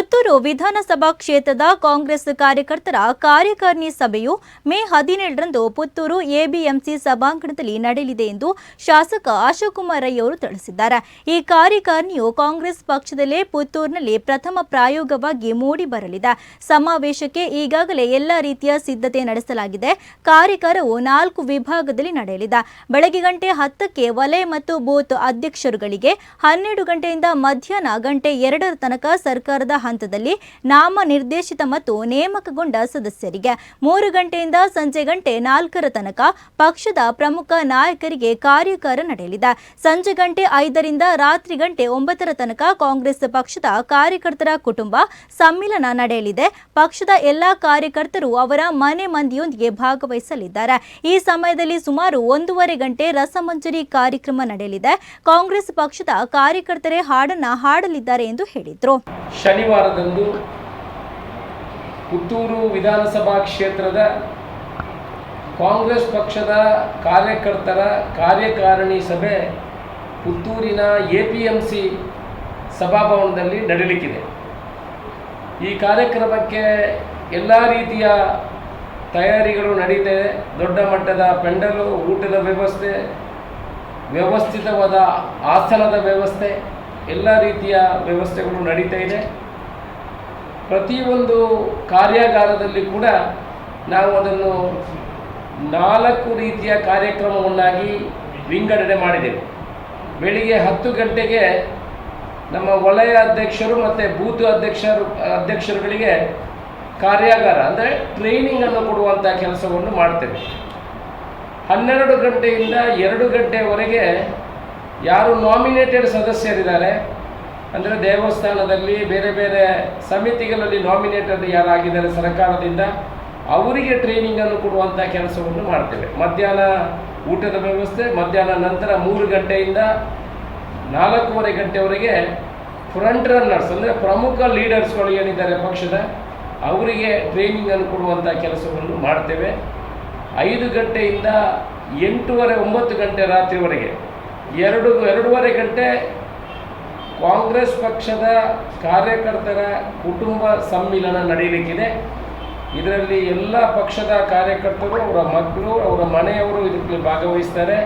ಪುತ್ತೂರು ವಿಧಾನಸಭಾ ಕ್ಷೇತ್ರದ ಕಾಂಗ್ರೆಸ್ ಕಾರ್ಯಕರ್ತರ ಕಾರ್ಯಕಾರಿಣಿ ಸಭೆಯು ಮೇ ಹದಿನೇಳರಂದು ಪುತ್ತೂರು ಎಬಿಎಂಸಿ ಸಭಾಂಗಣದಲ್ಲಿ ನಡೆಯಲಿದೆ ಎಂದು ಶಾಸಕ ಅಶೋಕ್ ಕುಮಾರ್ ರೈ ಅವರು ತಿಳಿಸಿದ್ದಾರೆ. ಈ ಕಾರ್ಯಕಾರಿಣಿಯು ಕಾಂಗ್ರೆಸ್ ಪಕ್ಷದಲ್ಲೇ ಪುತ್ತೂರಿನಲ್ಲಿ ಪ್ರಥಮ ಪ್ರಾಯೋಗವಾಗಿ ಮೂಡಿ ಬರಲಿದೆ. ಸಮಾವೇಶಕ್ಕೆ ಈಗಾಗಲೇ ಎಲ್ಲ ರೀತಿಯ ಸಿದ್ಧತೆ ನಡೆಸಲಾಗಿದೆ. ಕಾರ್ಯಕಾರವು ನಾಲ್ಕು ವಿಭಾಗದಲ್ಲಿ ನಡೆಯಲಿದೆ. ಬೆಳಗ್ಗೆ ಗಂಟೆ ಹತ್ತಕ್ಕೆ ವಲಯ ಮತ್ತು ಬೂತ್ ಅಧ್ಯಕ್ಷರುಗಳಿಗೆ ಹನ್ನೆರಡು ಗಂಟೆಯಿಂದ ಮಧ್ಯಾಹ್ನ ಗಂಟೆ ಎರಡರ ತನಕ ಸರ್ಕಾರದ ಹಂತದಲ್ಲಿ ನಾಮ ನಿರ್ದೇಶಿತ ಮತ್ತು ನೇಮಕಗೊಂಡ ಸದಸ್ಯರಿಗೆ ಮೂರು ಗಂಟೆಯಿಂದ ಸಂಜೆ ಗಂಟೆ ನಾಲ್ಕರ ತನಕ ಪಕ್ಷದ ಪ್ರಮುಖ ನಾಯಕರಿಗೆ ಕಾರ್ಯಕಾರ ನಡೆಯಲಿದೆ. ಸಂಜೆ ಗಂಟೆ ಐದರಿಂದ ರಾತ್ರಿ ಗಂಟೆ ಒಂಬತ್ತರ ತನಕ ಕಾಂಗ್ರೆಸ್ ಪಕ್ಷದ ಕಾರ್ಯಕರ್ತರ ಕುಟುಂಬ ಸಮ್ಮಿಲನ ನಡೆಯಲಿದೆ. ಪಕ್ಷದ ಎಲ್ಲಾ ಕಾರ್ಯಕರ್ತರು ಅವರ ಮನೆ ಮಂದಿಯೊಂದಿಗೆ ಭಾಗವಹಿಸಲಿದ್ದಾರೆ. ಈ ಸಮಯದಲ್ಲಿ ಸುಮಾರು ಒಂದೂವರೆ ಗಂಟೆ ರಸಮಂಜರಿ ಕಾರ್ಯಕ್ರಮ ನಡೆಯಲಿದೆ. ಕಾಂಗ್ರೆಸ್ ಪಕ್ಷದ ಕಾರ್ಯಕರ್ತರೇ ಹಾಡನ್ನ ಹಾಡಲಿದ್ದಾರೆ ಎಂದು ಹೇಳಿದರು. ಶನಿವಾರದಂದು ಪುತ್ತೂರು ವಿಧಾನಸಭಾ ಕ್ಷೇತ್ರದ ಕಾಂಗ್ರೆಸ್ ಪಕ್ಷದ ಕಾರ್ಯಕರ್ತರ ಕಾರ್ಯಕಾರಿಣಿ ಸಭೆ ಪುತ್ತೂರಿನ ಎ ಪಿ ಎಂ ಸಿ ಸಭಾಭವನದಲ್ಲಿ ನಡೆಯಲಿಕ್ಕಿದೆ ಈ ಕಾರ್ಯಕ್ರಮಕ್ಕೆ ಎಲ್ಲ ರೀತಿಯ ತಯಾರಿಗಳು ನಡೀತಾ, ದೊಡ್ಡ ಮಟ್ಟದ ಪೆಂಡಲು, ಊಟದ ವ್ಯವಸ್ಥೆ, ವ್ಯವಸ್ಥಿತವಾದ ಆಸನದ ವ್ಯವಸ್ಥೆ, ಎಲ್ಲ ರೀತಿಯ ವ್ಯವಸ್ಥೆಗಳು ನಡೀತಾ ಇದೆ. ಪ್ರತಿಯೊಂದು ಕಾರ್ಯಾಗಾರದಲ್ಲಿ ಕೂಡ ನಾವು ಅದನ್ನು ನಾಲ್ಕು ರೀತಿಯ ಕಾರ್ಯಕ್ರಮವನ್ನಾಗಿ ವಿಂಗಡಣೆ ಮಾಡಿದೆವು. ಬೆಳಿಗ್ಗೆ ಹತ್ತು ಗಂಟೆಗೆ ನಮ್ಮ ವಲಯ ಅಧ್ಯಕ್ಷರು ಮತ್ತು ಬೂತ್ ಅಧ್ಯಕ್ಷರು, ಅಧ್ಯಕ್ಷರುಗಳಿಗೆ ಕಾರ್ಯಾಗಾರ, ಅಂದರೆ ಟ್ರೈನಿಂಗನ್ನು ಕೊಡುವಂಥ ಕೆಲಸವನ್ನು ಮಾಡ್ತೇವೆ. ಹನ್ನೆರಡು ಗಂಟೆಯಿಂದ ಎರಡು ಗಂಟೆವರೆಗೆ ಯಾರು ನಾಮಿನೇಟೆಡ್ ಸದಸ್ಯರಿದ್ದಾರೆ ಅಂದರೆ ದೇವಸ್ಥಾನದಲ್ಲಿ ಬೇರೆ ಬೇರೆ ಸಮಿತಿಗಳಲ್ಲಿ ನಾಮಿನೇಟೆಡ್ ಯಾರಾಗಿದ್ದಾರೆ ಸರ್ಕಾರದಿಂದ, ಅವರಿಗೆ ಟ್ರೈನಿಂಗನ್ನು ಕೊಡುವಂಥ ಕೆಲಸವನ್ನು ಮಾಡ್ತೇವೆ. ಮಧ್ಯಾಹ್ನ ಊಟದ ವ್ಯವಸ್ಥೆ, ಮಧ್ಯಾಹ್ನ ನಂತರ ಮೂರು ಗಂಟೆಯಿಂದ ನಾಲ್ಕೂವರೆ ಗಂಟೆವರೆಗೆ ಫ್ರಂಟ್ ರನ್ನರ್ಸ್ ಅಂದರೆ ಪ್ರಮುಖ ಲೀಡರ್ಸ್ಗಳು ಏನಿದ್ದಾರೆ ಪಕ್ಷದ, ಅವರಿಗೆ ಟ್ರೈನಿಂಗನ್ನು ಕೊಡುವಂಥ ಕೆಲಸವನ್ನು ಮಾಡ್ತೇವೆ. ಐದು ಗಂಟೆಯಿಂದ ಎಂಟೂವರೆ, ಒಂಬತ್ತು ಗಂಟೆ ರಾತ್ರಿವರೆಗೆ, ಎರಡು, ಎರಡೂವರೆ ಗಂಟೆ ಕಾಂಗ್ರೆಸ್ ಪಕ್ಷದ ಕಾರ್ಯಕರ್ತರ ಕುಟುಂಬ ಸಮ್ಮಿಲನ ನಡೀಲಿಕ್ಕಿದೆ. ಇದರಲ್ಲಿ ಎಲ್ಲ ಪಕ್ಷದ ಕಾರ್ಯಕರ್ತರು, ಅವರ ಮಕ್ಕಳು, ಅವರ ಮನೆಯವರು ಇದಕ್ಕೆ ಭಾಗವಹಿಸ್ತಾರೆ.